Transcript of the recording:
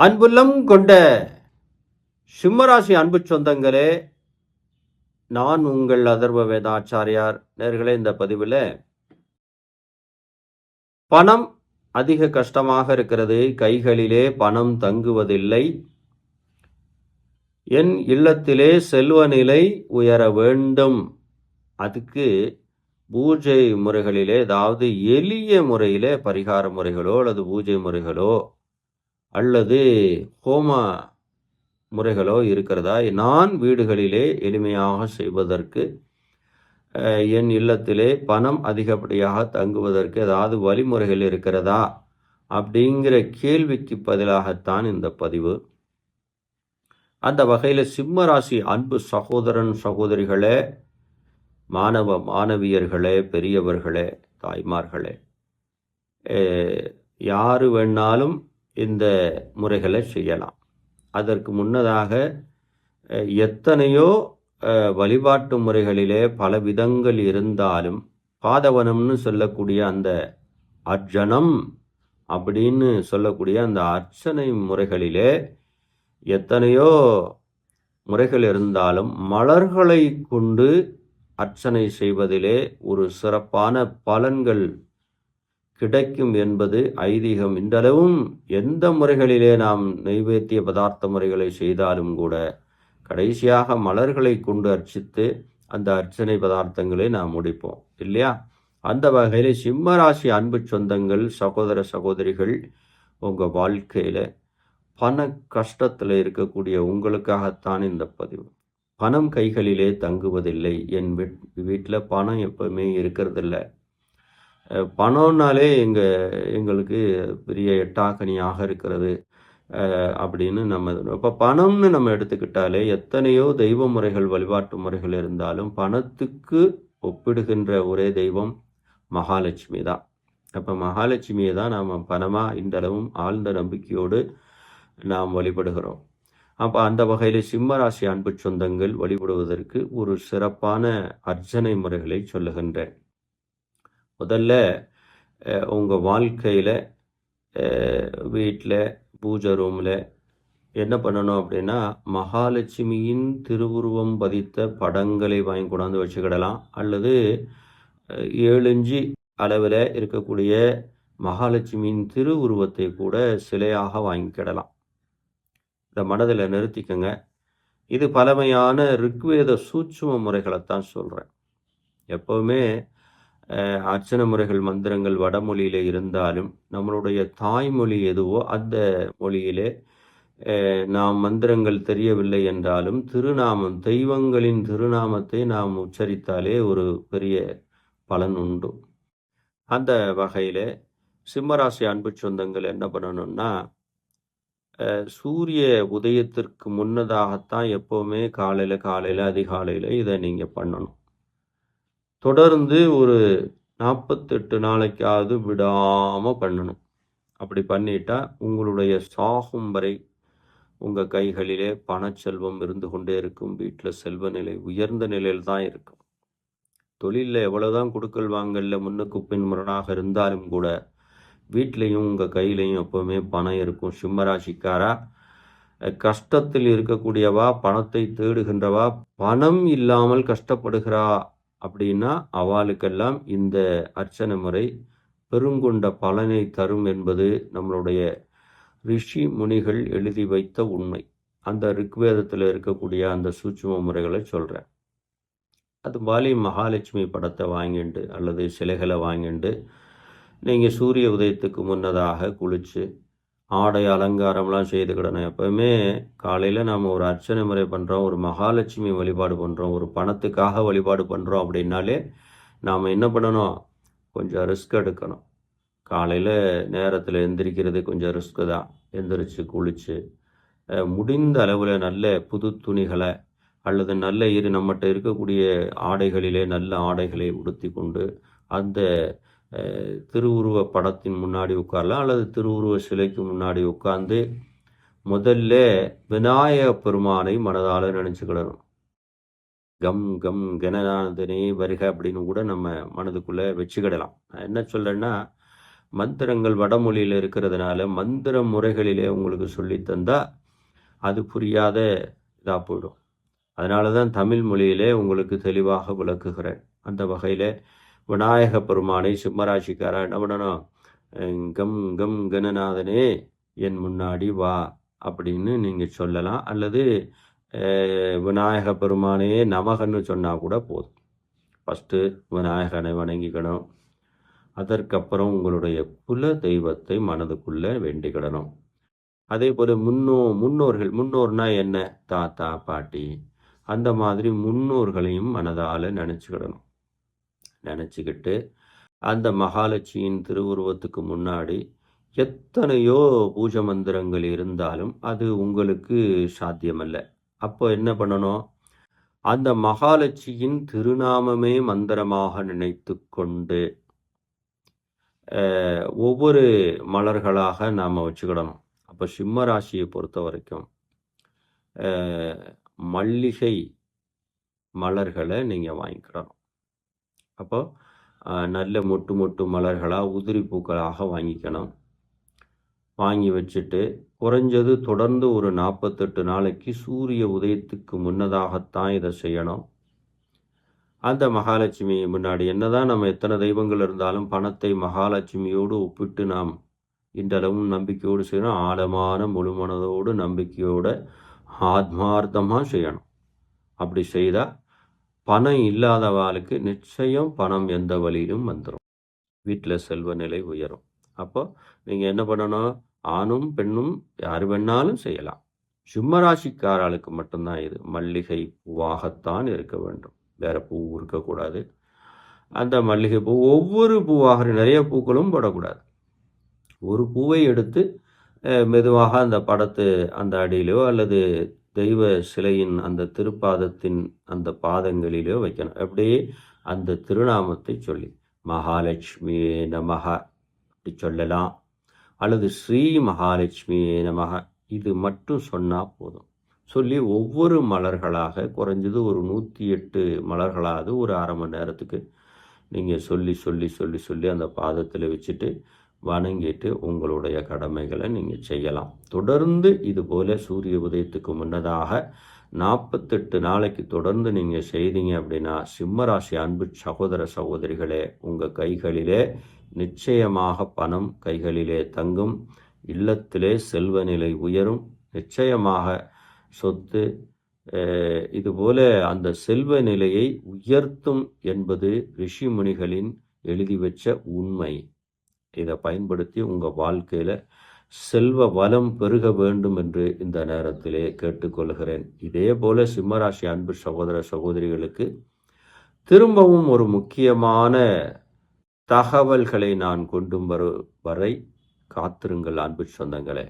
அன்புள்ளம் கொண்ட சிம்மராசி அன்பு சொந்தங்களே நான் உங்கள் அதர்வ வேதாச்சாரியார் நேர்களே இந்த பதிவில் பணம் அதிக கஷ்டமாக இருக்கிறது. கைகளிலே பணம் தங்குவதில்லை. என் இல்லத்திலே செல்வ நிலை உயர வேண்டும். அதுக்கு பூஜை முறைகளிலே அதாவது எளிய முறையிலே பரிகார முறைகளோ அல்லது பூஜை முறைகளோ அல்லது ஹோம முறைகளோ இருக்கிறதா? நான் வீடுகளிலே எளிமையாக செய்வதற்கு என் இல்லத்திலே பணம் அதிகப்படியாக தங்குவதற்கு ஏதாவது வழிமுறைகள் இருக்கிறதா? அப்படிங்கிற கேள்விக்கு பதிலாகத்தான் இந்த பதிவு. அந்த வகையில் சிம்ம ராசி அன்பு சகோதரன் சகோதரிகளே மாணவ மாணவியர்களே பெரியவர்களே தாய்மார்களே யார் யாரு வேணாலும் இந்த முறைகளை செய்யலாம். அதற்கு முன்னதாக எத்தனையோ வழிபாட்டு முறைகளிலே பல விதங்கள் இருந்தாலும் பாதவனம்னு சொல்லக்கூடிய அந்த அர்ஜனம் அப்படின்னு சொல்லக்கூடிய அந்த அர்ச்சனை முறைகளிலே எத்தனையோ முறைகள் இருந்தாலும் மலர்களை கொண்டு அர்ச்சனை செய்வதிலே ஒரு சிறப்பான பலன்கள் கிடைக்கும் என்பது ஐதீகம். இன்றளவும் எந்த முறைகளிலே நாம் நைவேத்திய பதார்த்த முறைகளை செய்தாலும் கூட கடைசியாக மலர்களை கொண்டு அர்ச்சித்து அந்த அர்ச்சனை பதார்த்தங்களை நாம் முடிப்போம். இல்லையா? அந்த வகையில் சிம்மராசி அன்பு சொந்தங்கள் சகோதர சகோதரிகள் உங்கள் வாழ்க்கையில் பண கஷ்டத்தில் இருக்கக்கூடிய உங்களுக்காகத்தான் இந்த பதிவு. பணம் கைகளிலே தங்குவதில்லை. என் வீட் வீட்டில் பணம் எப்பவுமே இருக்கிறதில்ல. பணம்னாலே எங்கள் எங்களுக்கு பெரிய எட்டாக்கனியாக இருக்கிறது அப்படின்னு நம்ம இப்போ பணம்னு நம்ம எடுத்துக்கிட்டாலே எத்தனையோ தெய்வ முறைகள் வழிபாட்டு முறைகள் இருந்தாலும் பணத்துக்கு ஒப்பிடுகின்ற ஒரே தெய்வம் மகாலட்சுமி தான். அப்போ மகாலட்சுமியை தான் நாம் பணமாக இன்றளவும் ஆழ்ந்த நம்பிக்கையோடு நாம் வழிபடுகிறோம். அப்போ அந்த வகையில் சிம்மராசி அன்பு சொந்தங்கள் வழிபடுவதற்கு ஒரு சிறப்பான அர்ச்சனை முறைகளை சொல்லுகின்றேன். முதல்ல உங்கள் வாழ்க்கையில் வீட்டில் பூஜை ரூமில் என்ன பண்ணணும் அப்படின்னா மகாலட்சுமியின் திருவுருவம் பதித்த படங்களை வாங்கி கொண்டாந்து வச்சுக்கிடலாம். அல்லது ஏழு இஞ்சி அளவில் இருக்கக்கூடிய மகாலட்சுமியின் திருவுருவத்தை கூட சிலையாக வாங்கிக்கிடலாம். இதை மனதில் நிறுத்திக்கங்க. இது பழமையான ரிக்வேத சூட்சும முறைகளைத்தான் சொல்கிறேன் எப்போவுமே அர்ச்சனை முறைகள் மந்திரங்கள் வடமொழியில் இருந்தாலும் நம்மளுடைய தாய்மொழி எதுவோ அந்த மொழியிலே நாம் மந்திரங்கள் தெரியவில்லை என்றாலும் திருநாமம் தெய்வங்களின் திருநாமத்தை நாம் உச்சரித்தாலே ஒரு பெரிய பலன் உண்டு. அந்த வகையில் சிம்மராசி அன்பு சொந்தங்கள் என்ன பண்ணணும்னா சூரிய உதயத்திற்கு முன்னதாகத்தான் எப்போவுமே காலையில் காலையில் அதிகாலையில் இதை நீங்கள் பண்ணணும். தொடர்ந்து ஒரு நாற்பத்தெட்டு நாளைக்காவது விடாமல் பண்ணணும். அப்படி பண்ணிட்டா உங்களுடைய சாகும் வரை உங்கள் கைகளிலே பணச்செல்வம் இருந்து கொண்டே இருக்கும். வீட்டில் செல்வ நிலை உயர்ந்த நிலையில் தான் இருக்கும். தொழிலில் எவ்வளோதான் கொடுக்கல் வாங்கல முன்னுக்கு பின் முரணாக இருந்தாலும் கூட வீட்லேயும் உங்கள் கையிலையும் எப்போவுமே பணம் இருக்கும். சிம்மராசிக்காரா கஷ்டத்தில் இருக்கக்கூடியவா பணத்தை தேடுகின்றவா பணம் இல்லாமல் கஷ்டப்படுகிறா அப்படின்னா அவளுக்கெல்லாம் இந்த அர்ச்சனை முறை பெருங்கொண்ட பலனை தரும் என்பது நம்மளுடைய ரிஷி முனிகள் எழுதி வைத்த உண்மை. அந்த ரிக்வேதத்தில் இருக்கக்கூடிய அந்த சூட்சும முறைகளை சொல்கிறேன் அது பாலி மகாலட்சுமி படத்தை வாங்கிண்டு அல்லது சிலைகளை வாங்கிண்டு நீங்கள் சூரிய உதயத்துக்கு முன்னதாக குளித்து ஆடை அலங்காரம்லாம் செய்துக்கிடணும் எப்பவுமே காலையில் நாம் ஒரு அர்ச்சனை முறை பண்ணுறோம் ஒரு மகாலட்சுமி வழிபாடு பண்ணுறோம் ஒரு பணத்துக்காக வழிபாடு பண்ணுறோம் அப்படின்னாலே நாம் என்ன பண்ணணும்? கொஞ்சம் ரிஸ்க் எடுக்கணும். காலையில் நேரத்தில் எந்திரிக்கிறது கொஞ்சம் ரிஸ்க்கு தான். எந்திரிச்சு குளித்து முடிந்த அளவில் நல்ல புது துணிகளை அல்லது நல்ல இரு நம்மகிட்ட இருக்கக்கூடிய ஆடைகளிலே நல்ல ஆடைகளை உடுத்தி கொண்டு அந்த திருவுருவ படத்தின் முன்னாடி உட்காரலாம் அல்லது திருவுருவ சிலைக்கு முன்னாடி உட்கார்ந்து முதல்ல விநாயக பெருமானை மனதால் நினச்சிக்கிடணும் கம் கம் கணநாதனே வருக அப்படின்னு கூட நம்ம மனதுக்குள்ளே வச்சுக்கிடலாம். என்ன சொல்கிறேன்னா மந்திரங்கள் வடமொழியில் இருக்கிறதுனால மந்திர முறைகளிலே உங்களுக்கு சொல்லித்தந்தா அது புரியாத இதாக போயிடும். அதனால தான் தமிழ் மொழியிலே உங்களுக்கு தெளிவாக விளக்குகிறேன். அந்த வகையில் விநாயக பெருமானை சிம்மராசிக்காரா என்ன பண்ணணும் கம் கம் கணநாதனே என் முன்னாடி வா அப்படின்னு நீங்கள் சொல்லலாம். அல்லது விநாயக பெருமானே நமகன்னு சொன்னால் கூட போதும். ஃபஸ்ட்டு விநாயகனை வணங்கிக்கணும். அதற்கப்புறம் உங்களுடைய குல தெய்வத்தை மனதுக்குள்ளே வேண்டிக்கிடணும். அதே போல் முன்னோ முன்னோர்கள் முன்னோர்னா என்ன? தாத்தா பாட்டி. அந்த மாதிரி முன்னோர்களையும் மனதால் நினச்சிக்கிடணும். நினச்சிக்கிட்டு அந்த மகாலட்சுமியின் திருவுருவத்துக்கு முன்னாடி எத்தனையோ பூஜை மந்திரங்கள் இருந்தாலும் அது உங்களுக்கு சாத்தியமல்ல. அப்போ என்ன பண்ணணும்? அந்த மகாலட்சுமியின் திருநாமமே மந்திரமாக நினைத்து கொண்டு ஒவ்வொரு மலர்களாக நாம் வச்சுக்கிடணும். அப்போ சிம்ம ராசியை பொறுத்த வரைக்கும் மல்லிகை மலர்களை நீங்கள் வாங்கிக்கிடணும். அப்போ நல்ல மொட்டு மொட்டு மலர்களாக உதிரி பூக்களாக வாங்கிக்கணும். வாங்கி வச்சுட்டு குறைஞ்சது தொடர்ந்து ஒரு நாற்பத்தெட்டு நாளைக்கு சூரிய உதயத்துக்கு முன்னதாகத்தான் இதை செய்யணும். அந்த மகாலட்சுமி முன்னாடி என்னதான் நம்ம எத்தனை தெய்வங்கள் இருந்தாலும் பணத்தை மகாலட்சுமியோடு ஒப்பிட்டு நாம் இன்றளவும் நம்பிக்கையோடு செய்யணும். ஆழமான முழுமனதோடு நம்பிக்கையோடு ஆத்மார்த்தமாக செய்யணும். அப்படி செய்தால் பணம் இல்லாதவாளுக்கு நிச்சயம் பணம் எந்த வழியிலும் வந்துடும் வீட்டில் செல்வ நிலை உயரும். அப்போ நீங்கள் என்ன பண்ணணும்? ஆணும் பெண்ணும் யார் வேணாலும் செய்யலாம். சிம்மராசிக்காராளுக்கு மட்டும்தான் இது. மல்லிகை பூவாகத்தான் இருக்க வேண்டும். வேறு பூ இருக்கக்கூடாது அந்த மல்லிகை பூ ஒவ்வொரு பூவாக நிறைய பூக்களும் போடக்கூடாது. ஒரு பூவை எடுத்து மெதுவாக அந்த படத்து அந்த அடியிலோ அல்லது தெய்வ சிலையின் அந்த திருப்பாதத்தின் அந்த பாதங்களிலோ வைக்கணும். அப்படியே அந்த திருநாமத்தை சொல்லி மகாலட்சுமியே நமக அப்படி சொல்லலாம். அல்லது ஸ்ரீ மகாலட்சுமியே நமக இது மட்டும் சொன்னால் போதும். சொல்லி ஒவ்வொரு மலர்களாக குறைஞ்சது ஒரு நூற்றி எட்டு மலர்களாவது ஒரு அரை மணி நேரத்துக்கு நீங்கள் சொல்லி சொல்லி சொல்லி சொல்லி அந்த பாதத்தில் வச்சுட்டு வணங்கிட்டு உங்களுடைய கடமைகளை நீங்கள் செய்யலாம். தொடர்ந்து இதுபோல் சூரிய உதயத்துக்கு முன்னதாக நாற்பத்தெட்டு நாளைக்கு தொடர்ந்து நீங்கள் செய்தீங்க அப்படின்னா சிம்மராசி அன்பு சகோதர சகோதரிகளே உங்கள் கைகளிலே நிச்சயமாக பணம் கைகளிலே தங்கும் இல்லத்திலே செல்வ நிலை உயரும். நிச்சயமாக சொத்து இதுபோல் இதுபோல அந்த செல்வ நிலையை உயர்த்தும் என்பது ரிஷி முனிகளின் எழுதி வச்ச உண்மை. இதை பயன்படுத்தி உங்கள் வாழ்க்கையில் செல்வ வளம் பெருக வேண்டும் என்று இந்த நேரத்திலே கேட்டுக்கொள்கிறேன். இதே போல சிம்மராசி அன்பு சகோதர சகோதரிகளுக்கு திரும்பவும் ஒரு முக்கியமான தகவல்களை நான் கொண்டு வரும் வரை காத்திருங்கள் அன்பு சொந்தங்களே.